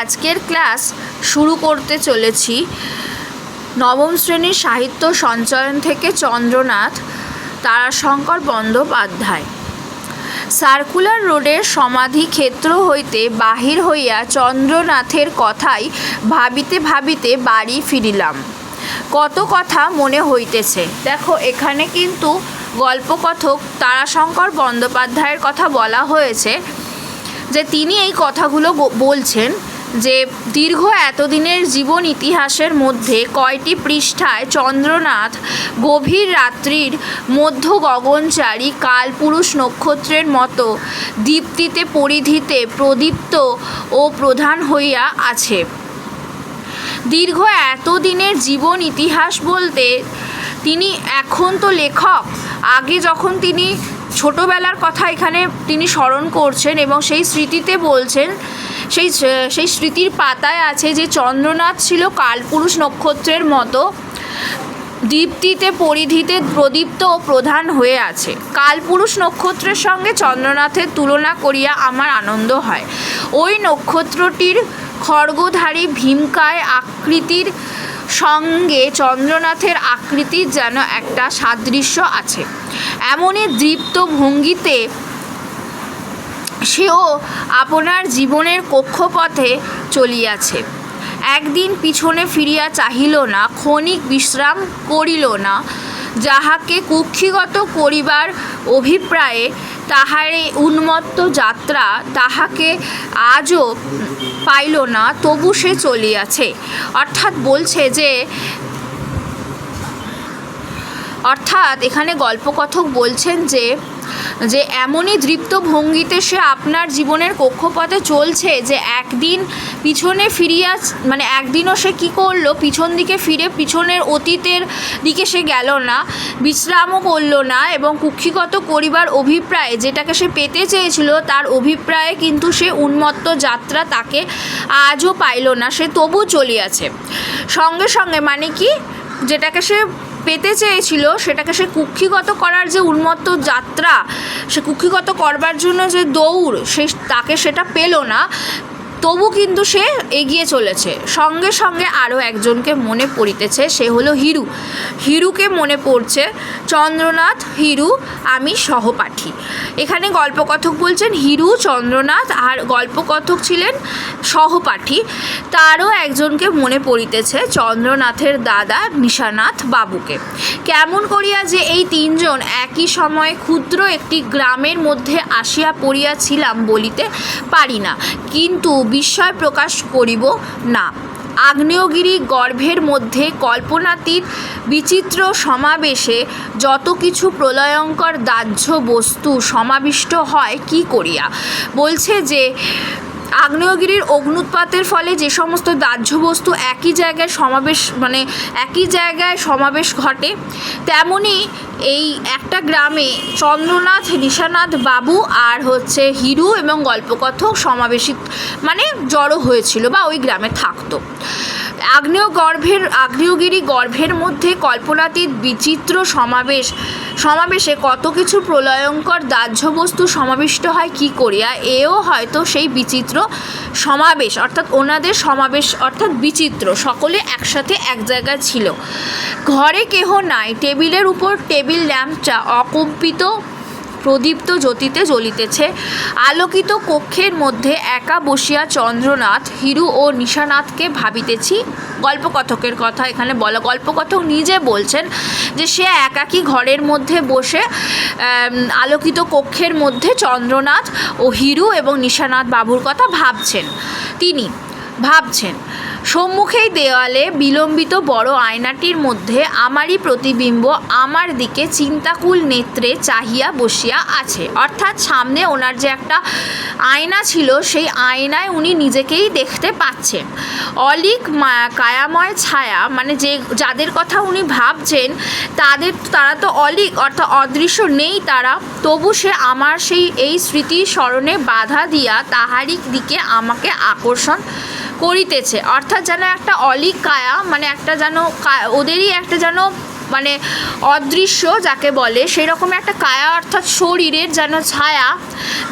আজকের ক্লাস শুরু করতে চলেছি। নবম শ্রেণির সাহিত্য সঞ্চয়ন থেকে চন্দ্রনাথ তারাশঙ্কর বন্দ্যোপাধ্যায়। সার্কুলার রোডের সমাধি ক্ষেত্র হইতে বাহির হইয়া চন্দ্রনাথের কথাই ভাবিতে ভাবিতে বাড়ি ফিরিলাম। কত কথা মনে হইতেছে। দেখো, এখানে কিন্তু গল্পকথক তারাশঙ্কর বন্দ্যোপাধ্যায়ের কথা বলা হয়েছে যে, তিনি এই কথাগুলো বলছেন। যে দীর্ঘ এতদিনের জীবন ইতিহাসের মধ্যে কয়টি পৃষ্ঠায় চন্দ্রনাথ গভীর রাত্রির মধ্য গগনচারী কালপুরুষ নক্ষত্রের মতো দীপ্তিতে পরিধিতে প্রদীপ্ত ও প্রধান হইয়া আছে? দীর্ঘ এতদিনের জীবন ইতিহাস বলতে তিনি এখন তো লেখক। আগে যখন তিনি ছোটোবেলার কথা এখানে তিনি স্মরণ করছেন এবং সেই স্মৃতিতে বলছেন সেই সেই স্মৃতির পাতায় আছে যে চন্দ্রনাথ ছিল কালপুরুষ নক্ষত্রের মতো। দীপ্তিতে, পরিধিতে প্রদীপ্ত ও প্রধান হয়ে আছে। কালপুরুষ নক্ষত্রের সঙ্গে চন্দ্রনাথের তুলনা করিয়া আমার আনন্দ হয়। ওই নক্ষত্রটির খড়গধারী ভীমকায় আকৃতির সঙ্গে চন্দ্রনাথের আকৃতির যেন একটা সাদৃশ্য আছে। এমনই দীপ্ত ভঙ্গিতে সেও আপনার জীবনের কক্ষপথে চলিয়াছে। একদিন পিছনে ফিরিয়া চাহিল না, ক্ষণিক বিশ্রাম করিল না। যাহাকে কুক্ষিগত করিবার অভিপ্রায়ে তাহার এই উন্মত্ত যাত্রা তাহাকে আজও পাইল না, তবু সে চলিয়াছে। অর্থাৎ বলছে যে, অর্থাৎ এখানে গল্পকথক বলছেন যে যে এমনই দৃপ্ত ভঙ্গিতে সে আপনার জীবনের কক্ষপথে চলছে যে একদিন পিছনে ফিরিয়া মানে একদিনও সে কী করল, পিছন দিকে ফিরে পিছনের অতীতের দিকে সে গেল না, বিশ্রামও করল না এবং কুক্ষিগত করিবার অভিপ্রায় যেটাকে সে পেতে চেয়েছিল, তার অভিপ্রায়ে কিন্তু সে উন্মত্ত যাত্রা তাকে আজও পাইল না, সে তবু চলিয়াছে। সঙ্গে সঙ্গে মানে কি, যেটাকে সে পেতে চেয়েছিল, সেটাকে সে কুক্ষিগত করার যে উন্মত্ত যাত্রা, সে কুক্ষিগত করবার জন্য যে দৌড়, সে তাকে সেটা পেল না। তবু কিন্তু সে এগিয়ে চলেছে। সঙ্গে সঙ্গে আরও একজনকে মনে পড়িতেছে, সে হলো হিরু। হিরুকে মনে পড়ছে, চন্দ্রনাথ, হিরু, আমি সহপাঠী। এখানে গল্পকথক বলছেন হিরু, চন্দ্রনাথ আর গল্পকথক ছিলেন সহপাঠী। তারও একজনকে মনে পড়িতেছে, চন্দ্রনাথের দাদা নিশানাথ বাবুকে। কেমন করিয়া যে এই তিনজন একই সময়ে ক্ষুদ্র একটি গ্রামের মধ্যে আসিয়া পড়িয়াছিলাম বলিতে পারি না। কিন্তু বিস্ময় প্রকাশ করিব না। আগ্নেয়গিরি গর্ভের মধ্যে কল্পনাতীত বিচিত্র সমাবেশে যত কিছু প্রলয়ঙ্কর দাহ্য বস্তু সমাবিষ্ট হয় কি করিয়া? বলছে যে, আগ্নেয়গিরির অগ্নুৎপাতের ফলে যে সমস্ত দাহ্য বস্তু একই জায়গায় সমাবেশ মানে একই জায়গায় সমাবেশ ঘটে, তেমনি এই একটা গ্রামে চন্দ্রনাথ, নিশানাথ বাবু আর হচ্ছে হিরু এবং গল্পকথক সমাবেশিত মানে জড়ো হয়েছিল বা ওই গ্রামে থাকতো। আগ্নেয় গর্ভের, আগ্নেয়গিরি গর্ভের মধ্যে কল্পনাতীত বিচিত্র সমাবেশ, সমাবেশে কত কিছু প্রলয়ঙ্কর দাহ্য বস্তু সমাবিষ্ট হয় কি করিয়া, এও হয়তো সেই বিচিত্র সমাবেশ, অর্থাৎ ওনাদের সমাবেশ, অর্থাৎ বিচিত্র। সকলে একসাথে এক জায়গায় ছিল। ঘরে কেহ নাই। টেবিলের উপর টেবিল ল্যাম্পটা অকম্পিত প্রদীপ্ত জ্যোতিতে জ্বলিতেছে। আলোকিত কক্ষের মধ্যে একা বসিয়া চন্দ্রনাথ, হিরু ও নিশানাথকে ভাবিতেছি। গল্পকথকের কথা এখানে বলা, গল্পকথক নিজে বলছেন যে সে একাকী ঘরের মধ্যে বসে আলোকিত কক্ষের মধ্যে চন্দ্রনাথ ও হিরু এবং নিশানাথ বাবুর কথা ভাবছেন। তিনি ভাবছেন সম্মুখেই দেওয়ালে বিলম্বিত বড় আয়নাটির মধ্যে আমারই প্রতিবিম্ব আমার দিকে চিন্তাকুল নেত্রে চাহিয়া বসিয়া আছে। অর্থাৎ সামনে ওনার যে একটা আয়না ছিল, সেই আয়নায় উনি নিজেকেই দেখতে পাচ্ছেন। অলিক কায়াময় ছায়া মানে যে যাদের কথা উনি ভাবছেন, তাদের তারা তো অলিক, অর্থাৎ অদৃশ্য নেই তারা। তবু সে আমার সেই, এই স্মৃতি স্মরণে বাধা দিয়া তাহারই দিকে আমাকে আকর্ষণ করিতেছে। অর্থাৎ যেন একটা অলিক কায়া মানে একটা যেন ওদেরই একটা যেন মানে অদৃশ্য যাকে বলে সেই রকম একটা কায়া, অর্থাৎ শরীরের যেন ছায়া,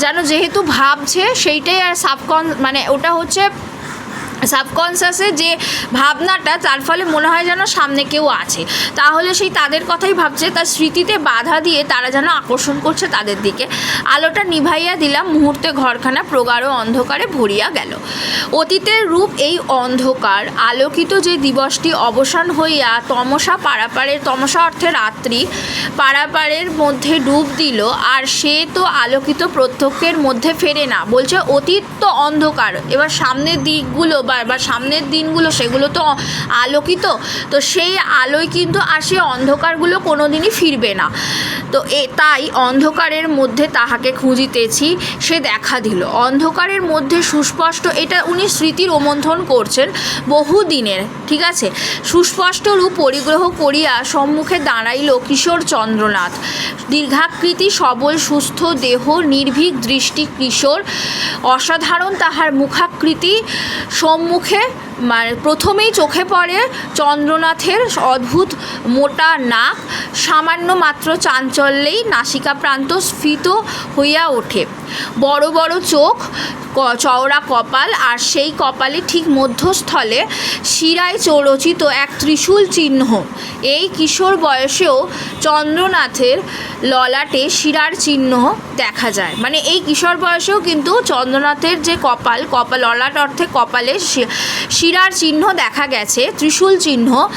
যেন যেহেতু ভাবছে, সেইটাই আর সাবকন মানে ওটা হচ্ছে সাবকনসিয়াসের যে ভাবনাটা, তার ফলে মনে হয় যেন সামনে কেউ আছে। তাহলে সেই তাদের কথাই ভাবছে, তার স্মৃতিতে বাধা দিয়ে তারা যেন আকর্ষণ করছে তাদের দিকে। আলোটা নিভাইয়া দিলাম, মুহূর্তে ঘরখানা প্রগাঢ় অন্ধকারে ভরিয়া গেল। অতীতের রূপ এই অন্ধকার, আলোকিত যে দিবসটি অবসান হইয়া তমসা পারাপারের, তমসা অর্থে রাত্রি, পারাপারের মধ্যে ডুব দিল, আর সে তো আলোকিত প্রত্যক্ষের মধ্যে ফেরে না। বলছে, অতীত তো অন্ধকার। এবার সামনের দিকগুলো বা বা সামনের দিনগুলো সেগুলো তো আলোকিত, তো সেই আলোয় কিন্তু আর সেই অন্ধকারগুলো কোনো দিনই ফিরবে না। তো এ তাই অন্ধকারের মধ্যে তাহাকে খুঁজিতেছি, সে দেখা দিল। অন্ধকারের মধ্যে সুস্পষ্ট, এটা উনি স্মৃতি রোমন্থন করছেন বহু দিনের ঠিক আছে? সুস্পষ্ট রূপ পরিগ্রহ করিয়া সম্মুখে দাঁড়াইল কিশোর চন্দ্রনাথ দীর্ঘাকৃতি, সবল, সুস্থ দেহ, নির্ভীক দৃষ্টি কিশোর, অসাধারণ তাহার মুখাকৃতি সম্মুখে মানে প্রথমেই চোখে পড়ে চন্দ্রনাথের অদ্ভুত মোটা নাক, সামান্য মাত্র চাঞ্চল্যেই নাসিকা প্রান্ত স্ফীত হইয়া ওঠে। বড় বড় চোখ চওড়া কপাল, আর সেই কপালে ঠিক মধ্যস্থলে শিরায় চরচিত এক ত্রিশূল চিহ্ন। এই কিশোর বয়সেও চন্দ্রনাথের ললাটে শিরার চিহ্ন দেখা যায়। মানে এই কিশোর বয়সেও কিন্তু চন্দ্রনাথের যে কপাল কপাল, ললাট অর্থে কপালে শি- চিহ্ন দেখা গেছে, ত্রিশূল চিহ্ন,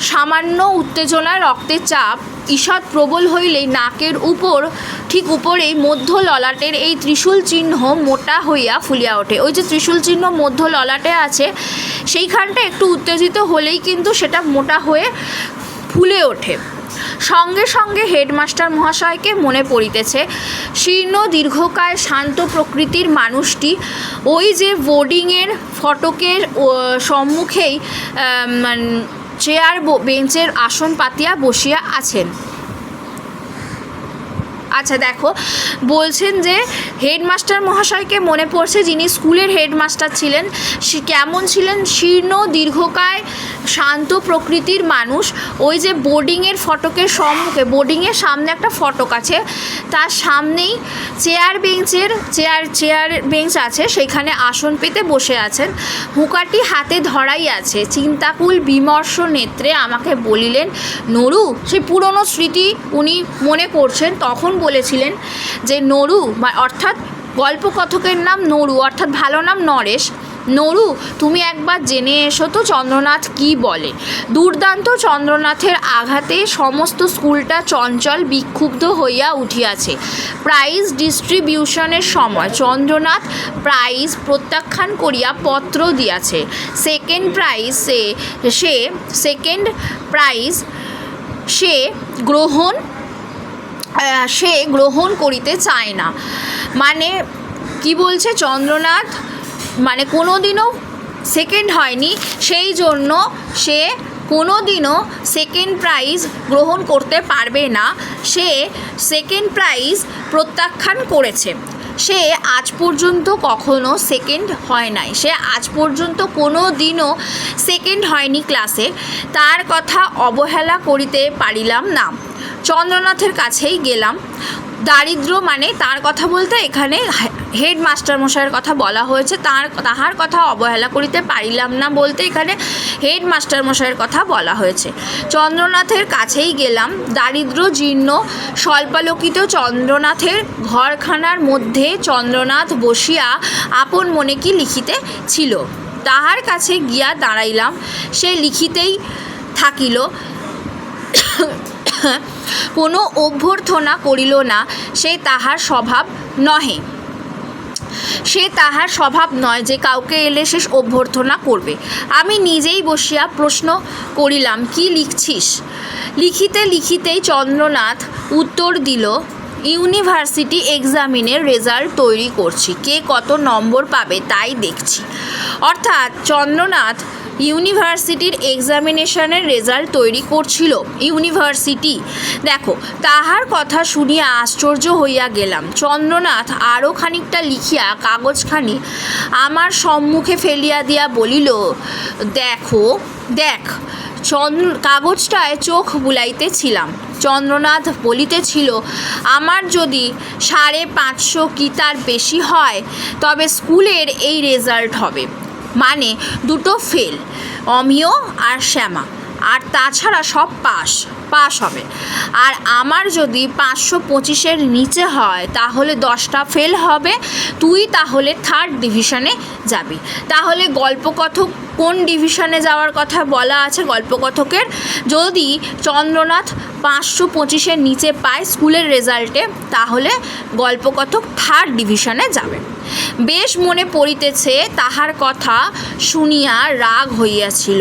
সামান্য উত্তেজনায় রক্তের চাপ, ঈষৎ প্রবল হইলেই নাকের উপর, ঠিক উপরেই মধ্য ললাটের এই ত্রিশূল চিহ্ন মোটা হইয়া ফুলিয়া ওঠে। ওই যে ত্রিশূল চিহ্ন মধ্য ললাটে আছে, সেইখানটা একটু উত্তেজিত হলেই কিন্তু সেটা মোটা হয়ে ফুলে ওঠে। সঙ্গে সঙ্গে হেডমাস্টার মহাশয়কে মনে পড়িতেছে, শীর্ণ দীর্ঘকায় শান্ত প্রকৃতির মানুষটি ওই যে বোর্ডিংয়ের ফটকের সম্মুখেই চেয়ার বেঞ্চের আসন পাতিয়া বসিয়া আছেন। আচ্ছা দেখো। বলছেন যে হেডমাস্টার মহাশয়কে মনে পড়ছে যিনি স্কুলের হেডমাস্টার ছিলেন কেমন ছিলেন? শীর্ণ, দীর্ঘকায়, শান্ত প্রকৃতির মানুষ। ওই যে বোর্ডিংয়ের ফটকের সম্মুখে, বোর্ডিংয়ের সামনে একটা ফটক আছে। তার সামনেই চেয়ার বেঞ্চের, চেয়ার চেয়ার বেঞ্চ আছে। সেখানে আসন পেতে বসে আছেন। হুঁকাটি হাতে ধরাই আছে। চিন্তাকুল বিমর্ষ নেত্রে আমাকে বলিলেন, নরু, সেই পুরনো স্মৃতি উনি মনে করছেন, তখন বলেছিলেন যে নরু অর্থাৎ গল্পকথকের নাম নরু, অর্থাৎ ভালো নাম নরেশ। নরু, তুমি একবার জেনে এসো তো চন্দ্রনাথ কি বলে। দুর্দান্ত চন্দ্রনাথের আঘাতে সমস্ত স্কুলটা চঞ্চল বিক্ষুব্ধ হইয়া উঠিয়াছে। প্রাইজ ডিস্ট্রিবিউশনের সময় চন্দ্রনাথ প্রাইজ প্রত্যাখ্যান করিয়া পত্র দিয়াছে। সেকেন্ড প্রাইজ সে সে, সেকেন্ড প্রাইজ সে গ্রহণ সে গ্রহণ করিতে চায় না। মানে কি বলছে চন্দ্রনাথ? মানে কোনো দিনও সেকেন্ড হয়নি, সেই জন্য সে কোনো দিনও সেকেন্ড প্রাইজ গ্রহণ করতে পারবে না। সে সেকেন্ড প্রাইজ প্রত্যাখ্যান করেছে। সে আজ পর্যন্ত কখনো সেকেন্ড হয় নাই। সে আজ পর্যন্ত কোনো দিনও সেকেন্ড হয়নি ক্লাসে তার কথা অবহেলা করিতে পারিলাম না। চন্দ্রনাথের কাছেই গেলাম। দারিদ্র মানে তার কথা বলতে এখানে হেড মাস্টার মশাইয়ের কথা বলা হয়েছে। তার, তাহার কথা অবহেলা করিতে পারিলাম না বলতে এখানে হেড মাস্টার মশাইয়ের কথা বলা হয়েছে। চন্দ্রনাথের কাছেই গেলাম। দারিদ্র জীর্ণ, স্বল্পালোকিত চন্দ্রনাথের ঘরখানার মধ্যে চন্দ্রনাথ বসিয়া আপন মনে কি লিখিতে ছিল? তাহার কাছে গিয়া দাঁড়াইলাম। সে লিখিতেই থাকিল। কোনো অভ্যর্থনা করিল না, সে তাহার স্বভাব নহে। সে তাহার স্বভাব নয় যে কাউকে এলে সে অভ্যর্থনা করবে। আমি নিজেই বসিয়া প্রশ্ন করিলাম, কি লিখছিস? লিখিতে লিখিতেই চন্দ্রনাথ উত্তর দিল, ইউনিভার্সিটি এক্সামিনের রেজাল্ট তৈরি করছি। কে কত নম্বর পাবে তাই দেখছি। অর্থাৎ চন্দ্রনাথ ইউনিভার্সিটির এক্সামিনেশনের রেজাল্ট তৈরি করছিল ইউনিভার্সিটি। দেখো, তাহার কথা শুনিয়া আশ্চর্য হইয়া গেলাম। চন্দ্রনাথ আরও খানিকটা লিখিয়া কাগজখানি আমার সম্মুখে ফেলিয়া দিয়া বলিল, দেখো, দেখ, চন্দ্র, কাগজটায় চোখ বুলাইতেছিলাম। চন্দ্রনাথ বলিতেছিল, আমার যদি সাড়ে পাঁচশো কি তার বেশি হয়, তবে স্কুলের এই রেজাল্ট হবে। মানে দুটো ফেল, অমিয় আর শ্যামা। আর তাছাড়া সব পাস পাস হবে। আর আমার যদি পাঁচশো পঁচিশের নিচে হয়, তাহলে দশটা ফেল হবে, তুই তাহলে থার্ড ডিভিশনে যাবি। তাহলে গল্পকথক কোন ডিভিশনে যাওয়ার কথা বলা আছে? গল্পকথকের। যদি চন্দ্রনাথ পাঁচশো পঁচিশের নিচে পায়, স্কুলের রেজাল্টে তাহলে গল্পকথক থার্ড ডিভিশনে যাবে। বেশ মনে পড়িতেছে তাহার কথা শুনিয়া রাগ হইয়াছিল।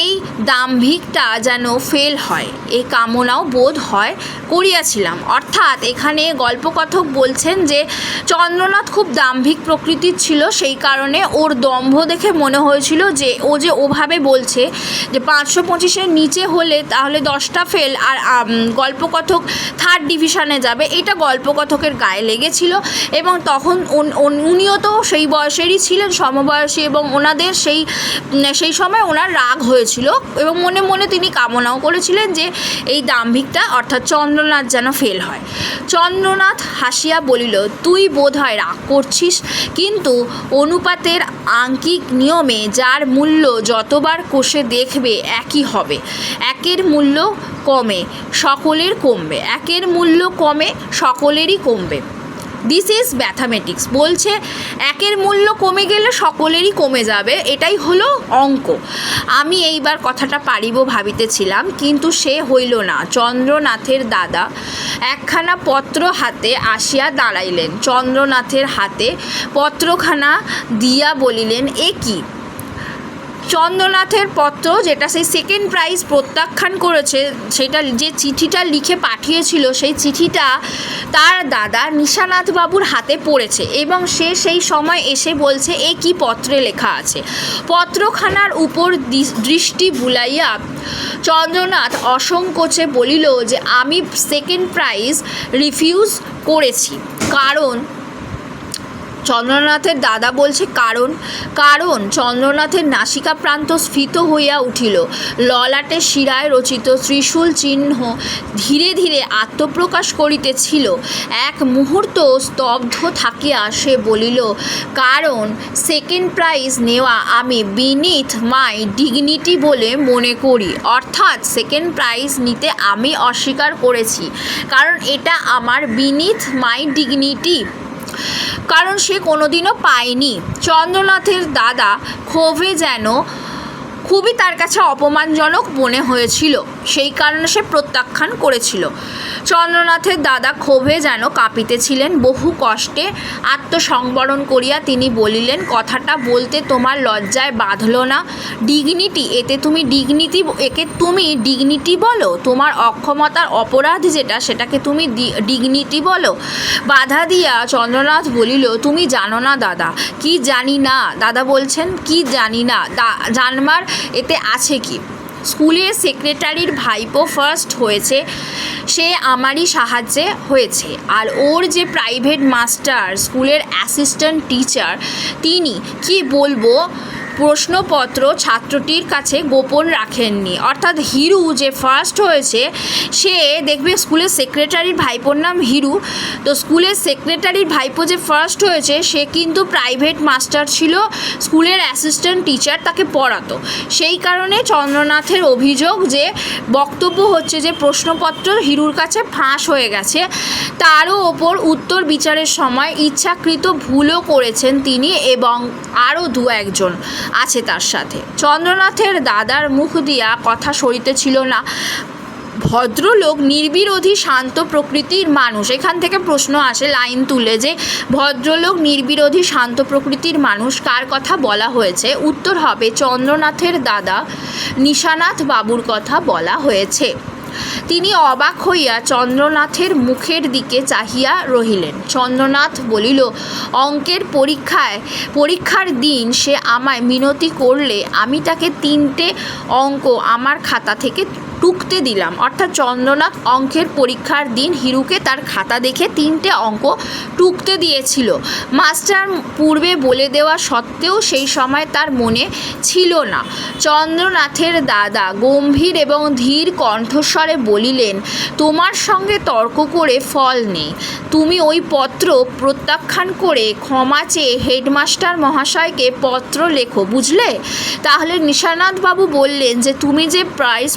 এই দাম্ভিকটা যেন ফেল হয় এই কামনাও বোধ হয় করিয়াছিলাম। অর্থাৎ এখানে গল্পকথক বলছেন যে, চন্দ্রনাথ খুব দাম্ভিক প্রকৃতির ছিল, সেই কারণে ওর দম্ভ দেখে মনে হয়েছিল যে, ও যে ওভাবে বলছে যে, পাঁচশো পঁচিশের নিচে হলে তাহলে দশটা ফেল আর গল্পকথক থার্ড ডিভিশনে যাবে, এটা গল্পকথকের গায়ে লেগেছিল এবং তখন উনিও তো সেই বয়সেরই ছিলেন, সমবয়সী এবং ওনাদের সেই সেই সময় ওনার রাগ হয়েছিল এবং মনে মনে তিনি কামনাও করেছিলেন যে এই দাম্ভিকটা অর্থাৎ চন্দ্রনাথ যেন ফেল হয়। চন্দ্রনাথ হাসিয়া বলিল, তুই বোধ হয় রাগ করছিস, কিন্তু অনুপাতের আঙ্কিক নিয়মে যার মূল্য যতবার কোষে দেখবে একই হবে। একের মূল্য কমে, সকলের কমবে। একের মূল্য কমে, সকলেরই কমবে। দিস ইজ ম্যাথামেটিক্স বলছে, একের মূল্য কমে গেলে সকলেরই কমে যাবে। এটাই হলো অঙ্ক। আমি এইবার কথাটা পারিব ভাবিতেছিলাম, কিন্তু সে হইল না। চন্দ্রনাথের দাদা একখানা পত্র হাতে আসিয়া দাঁড়াইলেন। চন্দ্রনাথের হাতে পত্রখানা দিয়া বলিলেন, এ কি? চন্দ্রনাথের পত্র যেটা সেই সেকেন্ড প্রাইজ প্রত্যাখ্যান করেছে, সেটা যে চিঠিটা লিখে পাঠিয়েছিল, সেই চিঠিটা তার দাদা নিশানাথ বাবুর হাতে পড়েছে এবং সে সেই সময় এসে বলছে, এ কি পত্রে লেখা আছে? পত্রখানার উপর দৃষ্টি বুলাইয়া চন্দ্রনাথ অসংকোচে বলিল যে, আমি সেকেন্ড প্রাইজ রিফিউজ করেছি। কারণ চন্দ্রনাথের দাদা বলছে কারণ কারণ চন্দ্রনাথের নাসিকা প্রান্ত স্ফীত হইয়া উঠিল। ললাটে শিরায় রচিত ত্রিশূল চিহ্ন ধীরে ধীরে আত্মপ্রকাশ করিতেছিল। এক মুহূর্ত স্তব্ধ থাকিয়া সে বলিল, কারণ সেকেন্ড প্রাইজ নেওয়া আমি বিনিথ মাই ডিগনিটি বলে মনে করি। অর্থাৎ সেকেন্ড প্রাইজ নিতে আমি অস্বীকার করেছি। কারণ এটা আমার বিনিথ মাই ডিগনিটি কারণ সে কোনোদিনও পায়নি। চন্দ্রনাথের দাদা ক্ষোভে যেন খুবই তার কাছে অপমানজনক মনে হয়েছিল। সেই কারণে সে প্রত্যাখ্যান করেছিল। চন্দ্রনাথের দাদা ক্ষোভে যেন কাঁপিতেছিলেন বহু কষ্টে আত্মসংবরণ করিয়া তিনি বলিলেন, কথাটা বলতে তোমার লজ্জায় বাঁধল না। ডিগনিটি, এতে তুমি ডিগনিটি, একে তুমি ডিগনিটি বলো। তোমার অক্ষমতার অপরাধ যেটা, সেটাকে তুমি ডিগনিটি বলো। বাধা দিয়া চন্দ্রনাথ বলিল, তুমি জানো না দাদা, কি জানি না? দাদা বলছেন, কি জানি না? জানবার এতে আছে কি? স্কুলের সেক্রেটারির ভাইপো ফার্স্ট হয়েছে, সে আমারই সাহায্যে হয়েছে। আর ওর যে প্রাইভেট মাস্টার স্কুলের অ্যাসিস্ট্যান্ট টিচার তিনি, কি বলব? প্রশ্নপত্র ছাত্রটির কাছে গোপন রাখেননি। অর্থাৎ হিরু যে ফার্স্ট হয়েছে, সে দেখবে স্কুলের সেক্রেটারির ভাইপোর নাম হিরু। তো স্কুলের সেক্রেটারির ভাইপো যে ফার্স্ট হয়েছে, সে কিন্তু প্রাইভেট মাস্টার ছিল, স্কুলের অ্যাসিস্ট্যান্ট টিচার তাকে পড়াতো। সেই কারণে চন্দ্রনাথের অভিযোগ যে, বক্তব্য হচ্ছে যে প্রশ্নপত্র হিরুর কাছে ফাঁস হয়ে গেছে। তারও ওপর উত্তর বিচারের সময় ইচ্ছাকৃত ভুলও করেছেন তিনি এবং আরও দু একজন। আছে তার সাথে। চন্দ্রনাথের দাদার মুখ দিয়া কথা সরিতেছিল না। ভদ্রলোক নির্বিরোধী শান্ত প্রকৃতির মানুষ। এখান থেকে প্রশ্ন আসে লাইন তুলে যে, ভদ্রলোক নির্বিরোধী শান্ত প্রকৃতির মানুষ, কার কথা বলা হয়েছে? উত্তর হবে, চন্দ্রনাথের দাদা নিশানাথ বাবুর কথা বলা হয়েছে। তিনি অবাক হইয়া চন্দ্রনাথের মুখের দিকে চাহিয়া রহিলেন। চন্দ্রনাথ বলিল, অঙ্কের পরীক্ষায়, পরীক্ষার দিন সে আমায় মিনতি করলে আমি তাকে তিনটে অঙ্ক আমার খাতা থেকে টুকতে দিলাম। অর্থাৎ চন্দ্রনাথ অঙ্কের পরীক্ষার দিন হিরুকে তার খাতা দেখে তিনটে অঙ্ক টুকতে দিয়েছিল। মাস্টার পূর্বে বলে দেওয়া সত্ত্বেও সেই সময় তার মনে ছিল না। চন্দ্রনাথের দাদা গম্ভীর এবং ধীর কণ্ঠস্বরে বলিলেন, তোমার সঙ্গে তর্ক করে ফল নেই। তুমি ওই পত্র প্রত্যাখ্যান করে ক্ষমা চেয়ে হেডমাস্টার মহাশয়কে পত্র লেখো, বুঝলে? তাহলে নিশানাথবাবু বললেন যে, তুমি যে প্রাইজ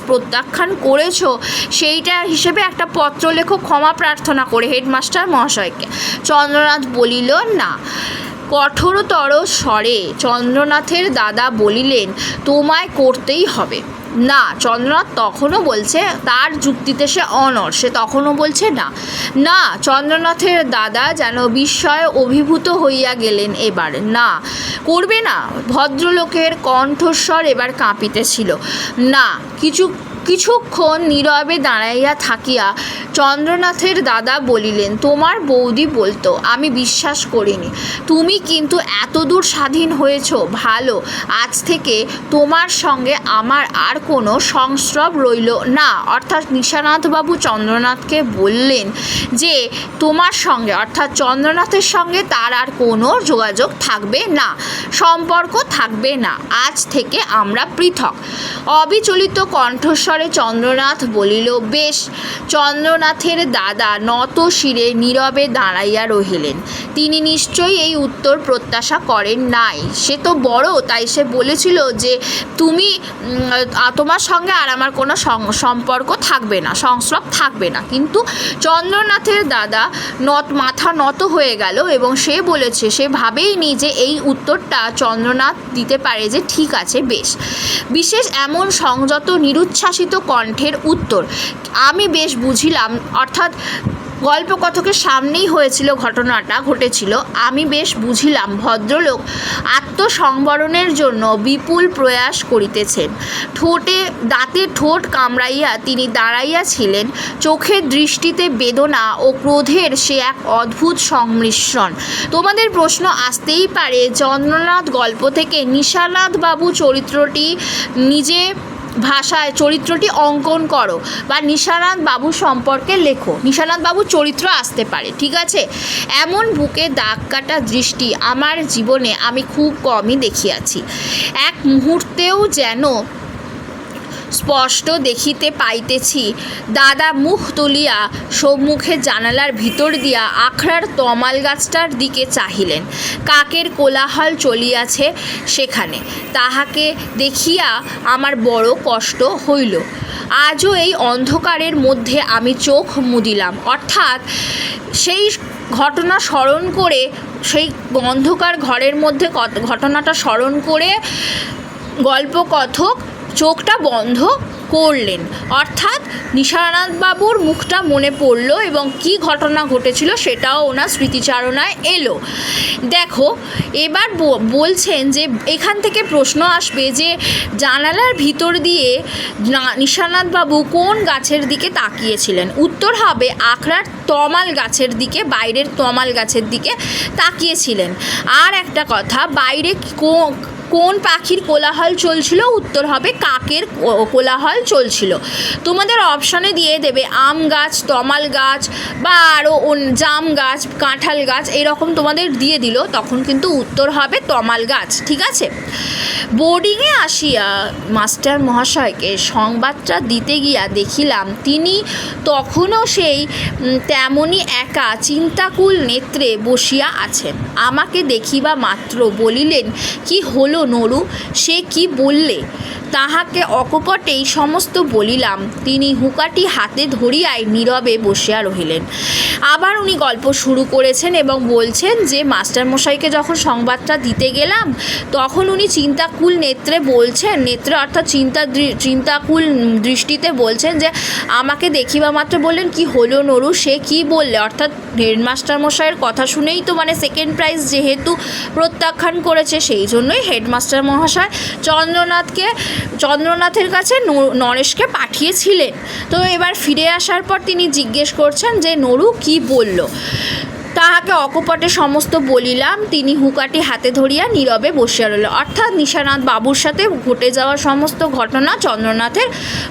প্রত্যাখ্যান করেছ, সেইটা হিসেবে একটা পত্র লেখো, ক্ষমা প্রার্থনা করে হেডমাস্টার মহাশয়কে। চন্দ্রনাথ বলিল, না, কঠোরতর স্বরে চন্দ্রনাথের দাদা বলিলেন, তোমায় করতেই হবে। না, চন্দ্রনাথ তখনও বলছে, তার যুক্তিতে সে অনর, সে তখনও বলছে না। না, চন্দ্রনাথের দাদা যেন বিস্ময়ে অভিভূত হইয়া গেলেন এবার। না, করবে না। ভদ্রলোকের কণ্ঠস্বর এবার কাঁপিতেছিল। না, কিছু কিছুক্ষণ নীরবে দাঁড়াইয়া থাকিয়া চন্দ্রনাথের দাদা বলিলেন, তোমার বৌদি বলতো, আমি বিশ্বাস করিনি। তুমি কিন্তু এতদূর স্বাধীন হয়েছ, ভালো, আজ থেকে তোমার সঙ্গে আমার আর কোনো সংস্রব রইল না। অর্থাৎ নিশানাথবাবু চন্দ্রনাথকে বললেন যে, তোমার সঙ্গে, অর্থাৎ চন্দ্রনাথের সঙ্গে তার আর কোনো যোগাযোগ থাকবে না, সম্পর্ক থাকবে না। আজ থেকে আমরা পৃথক। অবিচলিত কণ্ঠস্বরে চন্দ্রনাথ বলিল, বেশ, চন্দ্রনাথের দাদা নত শিরে নীরবে দাঁড়াইয়া রহিলেন। তিনি নিশ্চয়ই এই উত্তর প্রত্যাশা করেন নাই। সে তো বড়, তাই সে বলেছিল যে, তুমি তোমার সঙ্গে আর আমার কোনো সম্পর্ক থাকবে না, সংস্রব থাকবে না। কিন্তু চন্দ্রনাথের দাদা নত, মাথা নত হয়ে গেল এবং সে বলেছে, সে ভাবেইনি যে এই উত্তরটা চন্দ্রনাথ দিতে পারে যে ঠিক আছে, বেশ। বিশেষ এমন সংযত নিরুচ্ছ্বাসিত কণ্ঠের উত্তর। আমি বেশ বুঝিলাম, অর্থাৎ গল্পকথকের সামনেই হয়েছিল ঘটনাটা, ঘটেছিল। আমি বেশ বুঝিলাম, ভদ্রলোক আত্মসংবরণের জন্য বিপুল প্রয়াস করিতেছেন। ঠোঁটে, দাঁতে ঠোঁট কামড়াইয়া তিনি দাঁড়াইয়াছিলেন চোখের দৃষ্টিতে বেদনা ও ক্রোধের সে এক অদ্ভুত সংমিশ্রণ। তোমাদের প্রশ্ন আসতেই পারে, চন্দ্রনাথ গল্প থেকে নিশানাথ বাবু চরিত্রটি নিজে ভাষায় চরিত্রটি অঙ্কন করো বা নিশানাথ বাবু সম্পর্কে লেখো। নিশানাথ বাবু চরিত্র আসতে পারে, ঠিক আছে? এমন বুকে দাগ কাটা দৃষ্টি আমার জীবনে আমি খুব কমই দেখিয়াছি। এক মুহূর্তেও যেন স্পষ্ট দেখিতে পাইতেছি। দাদা মুখ তুলিয়া সম্মুখে জানালার ভিতর দিয়া আখড়ার তমাল গাছটার দিকে চাহিলেন। কাকের কোলাহল চলিয়াছে সেখানে। তাহাকে দেখিয়া আমার বড় কষ্ট হইল। আজও এই অন্ধকারের মধ্যে আমি চোখ মুদিলাম। অর্থাৎ সেই ঘটনা স্মরণ করে, সেই অন্ধকার ঘরের মধ্যে ঘটনাটা স্মরণ করে গল্পকথক চোখটা বন্ধ করলেন। অর্থাৎ নিশানাথ বাবুর মুখটা মনে পড়ল এবং কি ঘটনা ঘটেছিল সেটাও ওনার স্মৃতিচারণায় এলো। দেখো, এবার বলছেন যে এখান থেকে প্রশ্ন আসবে যে জানালার ভিতর দিয়ে না- নিশানাথ বাবু কোন গাছের দিকে তাকিয়েছিলেন? উত্তর হবে আখড়ার তমাল গাছের দিকে, বাইরের তমাল গাছের দিকে তাকিয়েছিলেন। আর একটা কথা, বাইরে কোন পাখির কোলাহল চলছিল? উত্তর হবে কাকের কোলাহল চলছিল। তোমাদের অপশানে দিয়ে দেবে আম গাছ, তমাল গাছ বা আরও জাম গাছ, কাঁঠাল গাছ, এরকম তোমাদের দিয়ে দিল, তখন কিন্তু উত্তর হবে তমাল গাছ, ঠিক আছে? বোর্ডিংয়ে আসিয়া মাস্টার মহাশয়কে সংবাদটা দিতে গিয়া দেখিলাম, তিনি তখনও সেই তেমনই একা, চিন্তাকুল নেত্রে বসিয়া আছেন। আমাকে দেখিবা মাত্র বলিলেন, কি হলো নরু, সে কি বললে? তাহাকে অকপটেই সমস্ত বলিলাম। তিনি হুকাটি হাতে ধরিয়াই নীরবে বসিয়া রহিলেন। আবার উনি গল্প শুরু করেছেন এবং বলছেন যে, মাস্টারমশাইকে যখন সংবাদটা দিতে গেলাম, তখন উনি চিন্তাকুল নেত্রে বলছেন, নেত্রে অর্থাৎ চিন্তা চিন্তাকুল দৃষ্টিতে বলছেন যে, আমাকে দেখিবা মাত্র বললেন, কি হলো নরু? সে কি বললে? অর্থাৎ হেডমাস্টার মশাইয়ের কথা শুনেই তো মানে সেকেন্ড প্রাইজ যেহেতু প্রত্যাখ্যান করেছে, সেই জন্যই হেডমাস্টার মহাশয় চন্দ্রনাথকে, চন্দ্রনাথের কাছে নরেশকে পাঠিয়েছিলেন। তো এবার ফিরে আসার পর তিনি জিজ্ঞেস করছেন যে, নরু, কি বলল? তাহাকে অকপটে সমস্ত বলিলাম, তিনি হুকাটি হাতে ধরিয়া নীরবে বসিয়া রইল। অর্থাৎ নিশানাথ বাবুর সাথে ঘটে যাওয়া সমস্ত ঘটনা চন্দ্রনাথের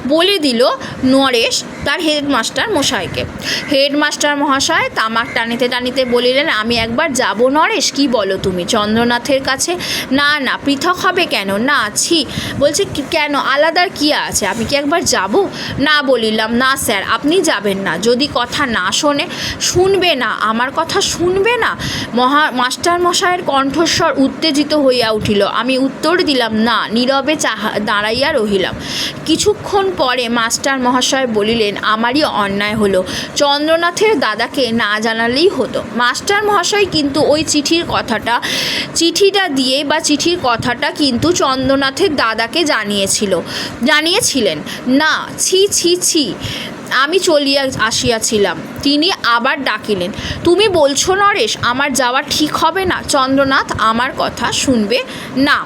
বলে দিল নরেশ, তার হেডমাস্টার মশাইকে। হেডমাস্টার মহাশয় তামাক টানিতে টানিতে বলিলেন, আমি একবার যাব নরেশ, কি বলো তুমি? চন্দ্রনাথের কাছে? না না, পৃথক হবে কেন? না, ছি। বলছে কেন? আলাদার কি আছে? আমি কি একবার যাব? না, বলিলাম, না, স্যার, আপনি যাবেন না। যদি কথা না শোনে, শুনবে না। আমার কথা শুনবে না? মহা মাস্টার মশাইয়ের কণ্ঠস্বর উত্তেজিত হইয়া উঠিল। আমি উত্তর দিলাম, না, নীরবে চাহা, দাঁড়াইয়া রহিলাম। কিছুক্ষণ পরে মাস্টার মহাশয় বলিলেন, আমারই অন্যায় হলো। চন্দ্রনাথের দাদাকে না জানালেই হতো। মাস্টার মহাশয় কিন্তু ওই চিঠির কথাটা, চিঠিটা দিয়ে বা চিঠির কথাটা কিন্তু চন্দ্রনাথের দাদাকে জানিয়েছিল, জানিয়েছিলেন। না, ছি ছি ছি। আমি চলিয়া আসিয়াছিলাম। তিনি আবার ডাকিলেন, তুমি বলছো নরেশ, আমার যাওয়া ঠিক হবে না। চন্দ্রনাথ আমার কথা শুনবে না।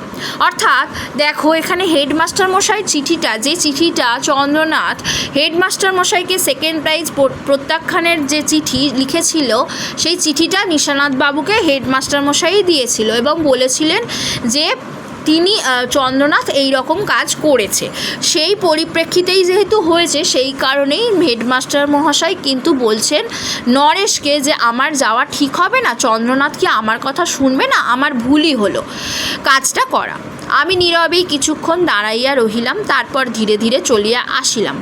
অর্থাৎ দেখো, এখানে হেডমাস্টার মশাই চিঠিটা, যে চিঠিটা চন্দ্রনাথ হেডমাস্টার মশাইকে সেকেন্ড প্রাইজ প্রত্যাখ্যানের যে চিঠি লিখেছিল, সেই চিঠিটা নিশানাথ বাবুকে হেডমাস্টার মশাই দিয়েছিল এবং বলেছিলেন যে তিনি চন্দ্রনাথ এই রকম কাজ করেছে। সেই পরিপ্রেক্ষিতেই যেহেতু হয়েছে, সেই কারণেই হেডমাস্টার মহাশয় কিন্তু বলছেন, নরেশকে যে আমার যাওয়া ঠিক হবে না, চন্দ্রনাথ কি আমার কথা শুনবে না? আমার ভুলই হলো। কাজটা করা। আমি নীরবেই কিছুক্ষণ দাঁড়াইয়া রহিলাম, তারপর ধীরে ধীরে চলিয়া আসিলাম।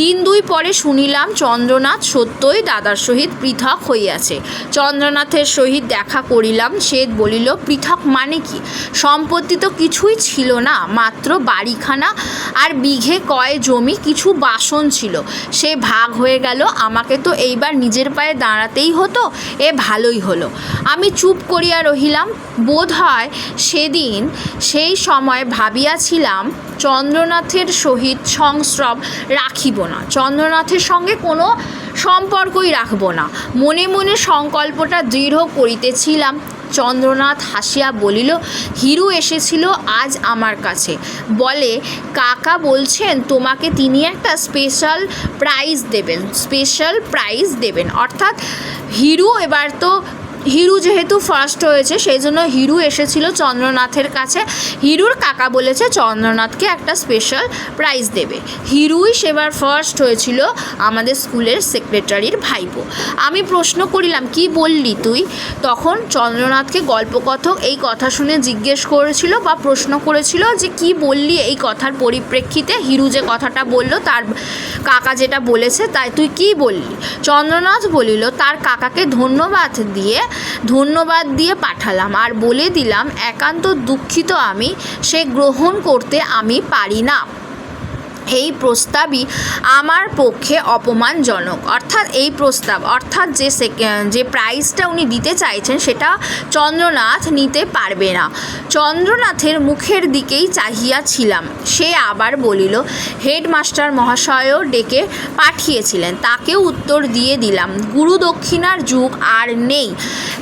দিন দুই পরে শুনিলাম চন্দ্রনাথ সত্যই দাদার সহিত পৃথক হইয়াছে। চন্দ্রনাথের সহিত দেখা করিলাম, সে বলিল, পৃথক মানে কি? সম্পত্তি তো কিছুই ছিল না, মাত্র বাড়িখানা আর বিঘে কয় জমি, কিছু বাসন ছিল। সে ভাগ হয়ে গেল, আমাকে তো এইবার নিজের পায়ে দাঁড়াতেই হতো, এ ভালোই হলো। আমি চুপ করিয়া রহিলাম, বোধ হয় সেদিন সেই সময় ভাবিয়াছিলাম চন্দ্রনাথের সহিত সংস্রব রাখিব না, চন্দ্রনাথের সঙ্গে কোনো সম্পর্কই রাখব না। মনে মনে সংকল্পটা দৃঢ় করিতেছিলাম চন্দ্রনাথ হাসিয়া বলিল, হিরু এসেছিল আজ আমার কাছে। বলে, কাকা বলছেন তোমাকে তিনি একটা স্পেশাল প্রাইজ দেবেন স্পেশাল প্রাইজ দেবেন। অর্থাৎ হিরু এবার তো হিরু যেহেতু ফার্স্ট হয়েছে, সেই জন্য হিরু এসেছিল চন্দ্রনাথের কাছে। হিরুর কাকা বলেছে চন্দ্রনাথকে একটা স্পেশাল প্রাইজ দেবে। হিরুই সেবার ফার্স্ট হয়েছিল আমাদের স্কুলের সেক্রেটারির ভাইপো। আমি প্রশ্ন করিলাম, কি বললি তুই? তখন চন্দ্রনাথকে গল্পকথক এই কথা শুনে জিজ্ঞেস করেছিল বা প্রশ্ন করেছিল যে কি বললি এই কথার পরিপ্রেক্ষিতে? হিরু যে কথাটা বলল, তার কাকা যেটা বলেছে, তাই তুই কি বললি? চন্দ্রনাথ বলিল, তার কাকাকে ধন্যবাদ দিয়ে ধন্যবাদ দিয়ে পাঠালাম। আর বলে দিলাম, একান্ত দুঃখিত আমি, সে গ্রহণ করতে আমি পারি না। এই প্রস্তাবই আমার পক্ষে অপমানজনক। অর্থাৎ এই প্রস্তাব, অর্থাৎ যে যে প্রাইজটা উনি দিতে চাইছেন সেটা চন্দ্রনাথ নিতে পারবে না। চন্দ্রনাথের মুখের দিকেই চাহিয়া ছিলাম সে আবার বলিল, হেডমাস্টার মহাশয়ও ডেকে পাঠিয়েছিলেন। তাকেও উত্তর দিয়ে দিলাম। গুরু দক্ষিণার যুগ আর নেই।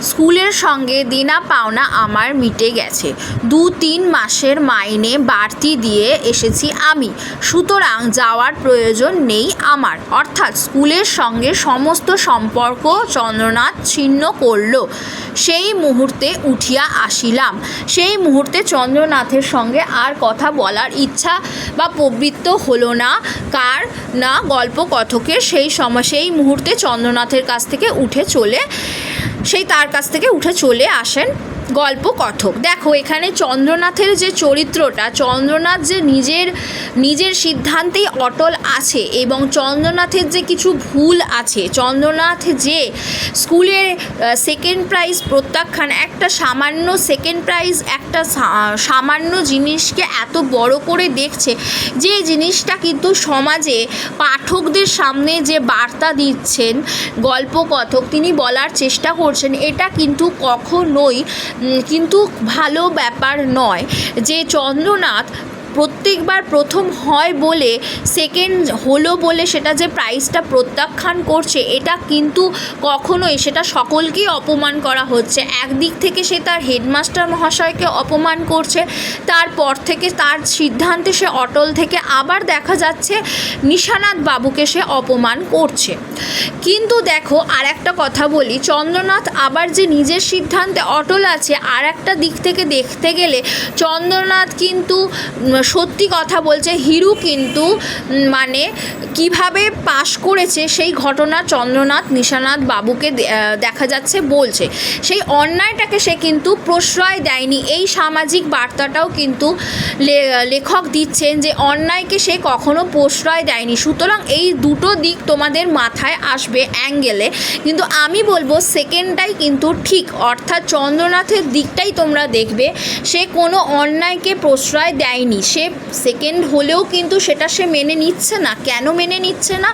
স্কুলের সঙ্গে দেনা পাওনা আমার মিটে গেছে। দু তিন মাসের মাইনে বাড়তি দিয়ে এসেছি আমি। সুতরাং যাওয়ার প্রয়োজন নেই আমার। অর্থাৎ স্কুলের সঙ্গে সমস্ত সম্পর্ক চন্দ্রনাথ ছিন্ন করল। সেই মুহূর্তে উঠিয়া আসিলাম। সেই মুহূর্তে চন্দ্রনাথের সঙ্গে আর কথা বলার ইচ্ছা বা প্রবৃত্ত হলো না, কার না গল্প কথকের সেই সময়, সেই মুহূর্তে চন্দ্রনাথের কাছ থেকে উঠে চলে, সেই তার কাছ থেকে উঠে চলে আসেন গল্প কথক। দেখো, এখানে চন্দ্রনাথের যে চরিত্রটা, চন্দ্রনাথ যে নিজের নিজের সিদ্ধান্তেই অটল আছে এবং চন্দ্রনাথের যে কিছু ভুল আছে, চন্দ্রনাথ যে স্কুলের সেকেন্ড প্রাইজ প্রত্যাখ্যান, একটা সামান্য সেকেন্ড প্রাইজ একটা সামান্য জিনিসকে এত বড় করে দেখছে, যে জিনিসটা কিন্তু সমাজে পাঠকদের সামনে যে বার্তা দিচ্ছেন গল্পকথক তিনি বলার চেষ্টা করছেন, এটা কিন্তু কখনোই কিন্তু ভালো ব্যাপার নয় যে চন্দ্রনাথ প্রত্যেকবার প্রথম হয় বলে সেকেন্ড হলো বলে সেটা যে প্রাইজটা প্রত্যাখ্যান করছে, এটা কিন্তু কখনোই সেটা সকলকেই অপমান করা হচ্ছে। একদিক থেকে সে তার হেডমাস্টার মহাশয়কে অপমান করছে, তারপর থেকে তার সিদ্ধান্তে সে অটল থেকে আবার দেখা যাচ্ছে নিশানাথ বাবুকে সে অপমান করছে। কিন্তু দেখো আর একটা কথা বলি, চন্দ্রনাথ আবার যে নিজের সিদ্ধান্তে অটল আছে আর একটা দিক থেকে দেখতে গেলে চন্দ্রনাথ কিন্তু সত্যি কথা বলছে, হিরু কিন্তু মানে কীভাবে পাশ করেছে সেই ঘটনা চন্দ্রনাথ নিশানাথ বাবুকে দেখা যাচ্ছে বলছে। সেই অন্যায়টাকে সে কিন্তু প্রশ্রয় দেয়নি। এই সামাজিক বার্তাটাও কিন্তু লেখক দিচ্ছেন যে অন্যায়কে সে কখনো প্রশ্রয় দেয়নি। সুতরাং এই দুটো দিক তোমাদের মাথায় আসবে অ্যাঙ্গেলে। কিন্তু আমি বলব সেকেন্ডটাই কিন্তু ঠিক। অর্থাৎ চন্দ্রনাথের দিকটাই তোমরা দেখবে। সে কোনো অন্যায়কে প্রশ্রয় দেয়নি। সে সেকেন্ড হলেও কিন্তু সেটা সে মেনে নিচ্ছে না। কেন মেনে নিচ্ছে না?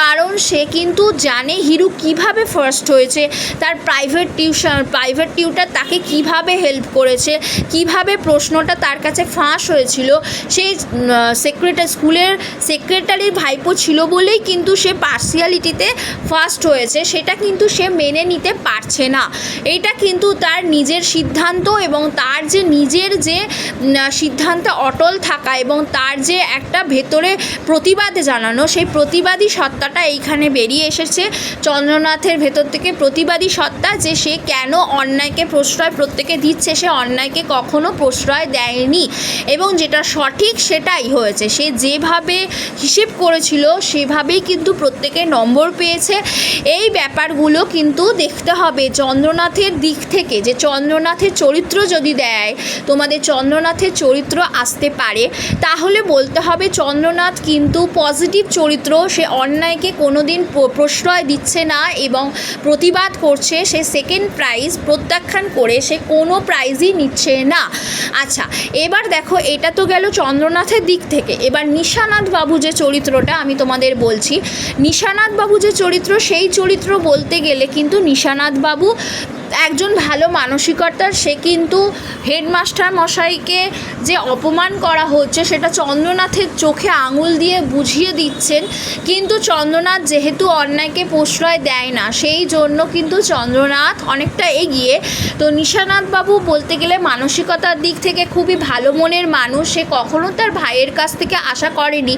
কারণ সে কিন্তু জানে হিরু কীভাবে ফার্স্ট হয়েছে, তার প্রাইভেট টিউশন প্রাইভেট টিউটার তাকে কীভাবে হেল্প করেছে, কীভাবে প্রশ্নটা তার কাছে ফাঁস হয়েছিল। সেই সেক্রেটারি স্কুলের সেক্রেটারির ভাইপো ছিল বলেই কিন্তু সে পার্সিয়ালিটিতে ফার্স্ট হয়েছে, সেটা কিন্তু সে মেনে নিতে পারছে না। এটা কিন্তু তার নিজের সিদ্ধান্ত এবং তার যে নিজের যে সিদ্ধান্তে অটল থাকা এবং তার যে একটা ভেতরে প্রতিবাদ জানানো, সেই প্রতিবাদী সত্তাটা এইখানে বেরিয়ে এসেছে। চন্দ্রনাথের ভেতর থেকে প্রতিবাদী সত্তা যে সে কেন অন্যায়কে প্রশ্রয় প্রত্যেকে দিচ্ছে, সে অন্যায়কে কখনো প্রশ্রয় দেয়নি এবং যেটা সঠিক সেটাই হয়েছে। সে যেভাবে হিসেব করেছিল, সেভাবেই কিন্তু প্রত্যেকে নম্বর পেয়েছে। এই ব্যাপারগুলো কিন্তু দেখতে হবে চন্দ্রনাথের দিক থেকে যে চন্দ্রনাথের চরিত্র যদি দেয়, তোমাদের চন্দ্রনাথের চরিত্র আসতে পারে, তাহলে বলতে হবে চন্দ্রনাথ কিন্তু পজিটিভ চরিত্র, সে অন্যায়কে কোনো দিন প্রশ্রয় দিচ্ছে না এবং প্রতিবাদ করছে, সে সেকেন্ড প্রাইজ প্রত্যাখ্যান করে, সে কোনো প্রাইজই নিচ্ছে না। আচ্ছা এবার দেখো, এটা তো গেল চন্দ্রনাথের দিক থেকে। এবার নিশানাথ বাবু যে চরিত্রটা আমি তোমাদের বলছি, নিশানাথ বাবু যে চরিত্র, সেই চরিত্র বলতে গেলে কিন্তু নিশানাথ বাবু একজন ভালো মানসিকতার সে কিন্তু হেডমাস্টার মশাইকে যে অপমান করা হচ্ছে, সেটা চন্দ্রনাথের চোখে আঙুল দিয়ে বুঝিয়ে দিচ্ছেন। কিন্তু চন্দ্রনাথ যেহেতু অন্যায়কে প্রশ্রয় দেয় না, সেই জন্য কিন্তু চন্দ্রনাথ অনেকটা এগিয়ে। তো নিশানাথ বাবু বলতে গেলে মানসিকতার দিক থেকে খুবই ভালো মনের মানুষ, সে কখনো তার ভাইয়ের কাছ থেকে আশা করেনি।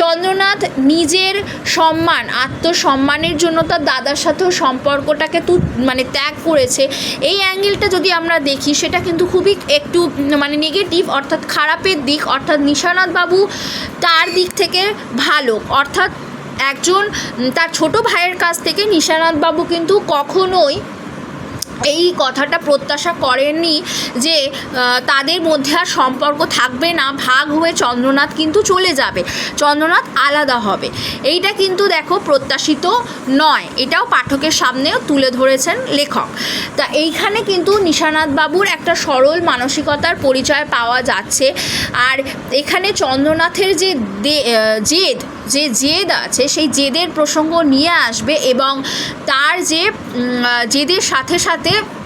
চন্দ্রনাথ নিজের সম্মান, আত্মসম্মানের জন্য তার দাদার সাথেও সম্পর্কটাকে তু মানে ত্যাগ করেছে। এই অ্যাঙ্গেলটা যদি আমরা দেখি, সেটা কিন্তু খুবই একটু মানে নেগেটিভ অর্থাৎ খারাপের দিক, অর্থাৎ নিশানাথ বাবু তার দিক থেকে ভালো। অর্থাৎ একজন তার ছোট ভাইয়ের কাছ থেকে নিশানাথ বাবু কিন্তু কখনোই এই কথাটা প্রত্যাশা করেননি যে তাদের মধ্যে আর সম্পর্ক থাকবে না। ভাগ হয়ে চন্দ্রনাথ কিন্তু চলে যাবে। চন্দ্রনাথ আলাদা হবে। এইটা কিন্তু দেখো প্রত্যাশিত নয়। এটাও পাঠকের সামনেও তুলে ধরেছেন লেখক। তা এইখানে কিন্তু বাবুর একটা সরল মানসিকতার পরিচয় পাওয়া যাচ্ছে। আর এখানে চন্দ্রনাথের যে জেদ যে জেদ আছে, সেই জেদের প্রসঙ্গ নিয়ে আসবে এবং তার যে জেদের সাথে সাথে live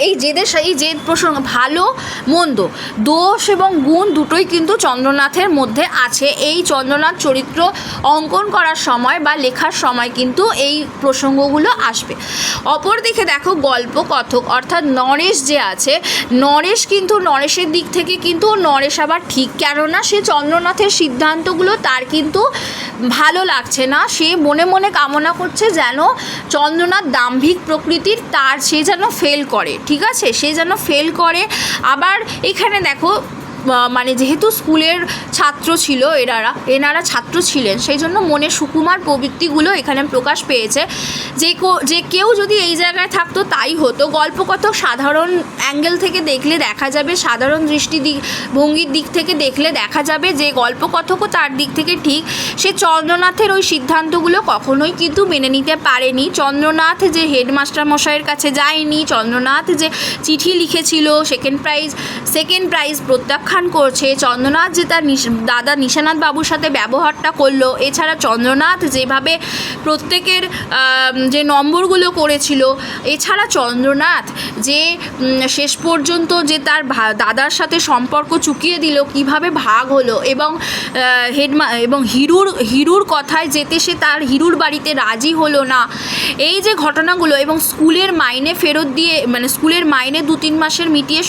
এই জেদের এই জেদ প্রসঙ্গ ভালো, মন্দ। দোষ এবং গুণ দুটোই কিন্তু চন্দ্রনাথের মধ্যে আছে। এই চন্দ্রনাথ চরিত্র অঙ্কন করার সময় বা লেখার সময় কিন্তু এই প্রসঙ্গগুলো আসবে। অপরদিকে দেখো গল্প কথক, অর্থাৎ নরেশ যে আছে, নরেশ কিন্তু নরেশের দিক থেকে কিন্তু নরেশ আবার ঠিক। কেননা সে চন্দ্রনাথের সিদ্ধান্তগুলো তার কিন্তু ভালো লাগছে না। সে মনে মনে কামনা করছে যেন চন্দ্রনাথ দাম্ভিক প্রকৃতির, তার সে যেন ফেল করে। ঠিক আছে? সে যেন ফেল করে। আবার এখানে দেখো মানে যেহেতু স্কুলের ছাত্র ছিল এনারা এনারা ছাত্র ছিলেন, সেই জন্য মনে সুকুমার প্রবৃত্তিগুলো এখানে প্রকাশ পেয়েছে। যে যে কেউ যদি এই জায়গায় থাকতো তাই হতো। গল্প কত সাধারণ অ্যাঙ্গেল থেকে দেখলে দেখা যাবে, সাধারণ দৃষ্টি দিক ভঙ্গির দিক থেকে দেখলে দেখা যাবে যে গল্প কথকও তার দিক থেকে ঠিক। সে চন্দ্রনাথের ওই সিদ্ধান্তগুলো কখনোই কিন্তু মেনে নিতে পারেনি। চন্দ্রনাথ যে হেডমাস্টার মশাইয়ের কাছে যায়নি, চন্দ্রনাথ যে চিঠি লিখেছিল সেকেন্ড প্রাইজ সেকেন্ড প্রাইজ প্রত্যাখ্যান প্রত্যাখ্যান করছে। চন্দ্রনাথ যে তার দাদা নিশানাথ বাবুর সাথে ব্যবহারটা করল, এছাড়া চন্দ্রনাথ যেভাবে প্রত্যেকের যে নম্বরগুলো করেছিল, এছাড়া চন্দ্রনাথ যে শেষ পর্যন্ত যে তার দাদার সাথে সম্পর্ক চুকিয়ে দিল, কীভাবে ভাগ হলো এবং হেডমা, এবং হিরুর হিরুর কথায় যেতে সে তার হিরুর বাড়িতে রাজি হলো না। এই যে ঘটনাগুলো এবং স্কুলের মাইনে ফেরত দিয়ে মানে স্কুলের মাইনে দু তিন মাসের মিটিয়ে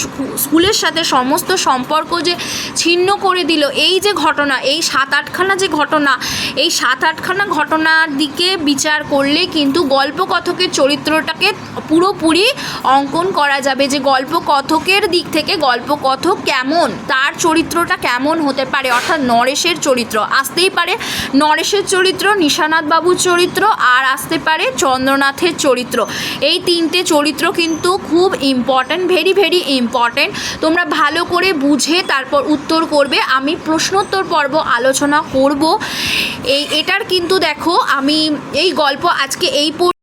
স্কুলের সাথে সমস্ত সম্পর্ক যে ছিন্ন করে দিল এই যে ঘটনা, এই সাত আটখানা যে ঘটনা, এই সাত আটখানা ঘটনার দিকে বিচার করলে কিন্তু গল্পকথকের চরিত্রটাকে পুরোপুরি অঙ্কন করা যাবে যে গল্পকথকের দিক থেকে গল্পকথক কেমন, তার চরিত্রটা কেমন হতে পারে, অর্থাৎ নরেশের চরিত্র। আসতেই পারে নরেশের চরিত্র, নিশানাথ বাবুর চরিত্র, আর আসতে পারে চন্দ্রনাথের চরিত্র। এই তিনটে চরিত্র কিন্তু খুব ইম্পর্ট্যান্ট ভেরি ভেরি ইম্পর্ট্যান্ট তোমরা ভালো করে বুঝে তারপর উত্তর করবে। আমি প্রশ্নোত্তর পর্ব আলোচনা করব। এই, এটার কিন্তু দেখো, আমি এই গল্প আজকে এই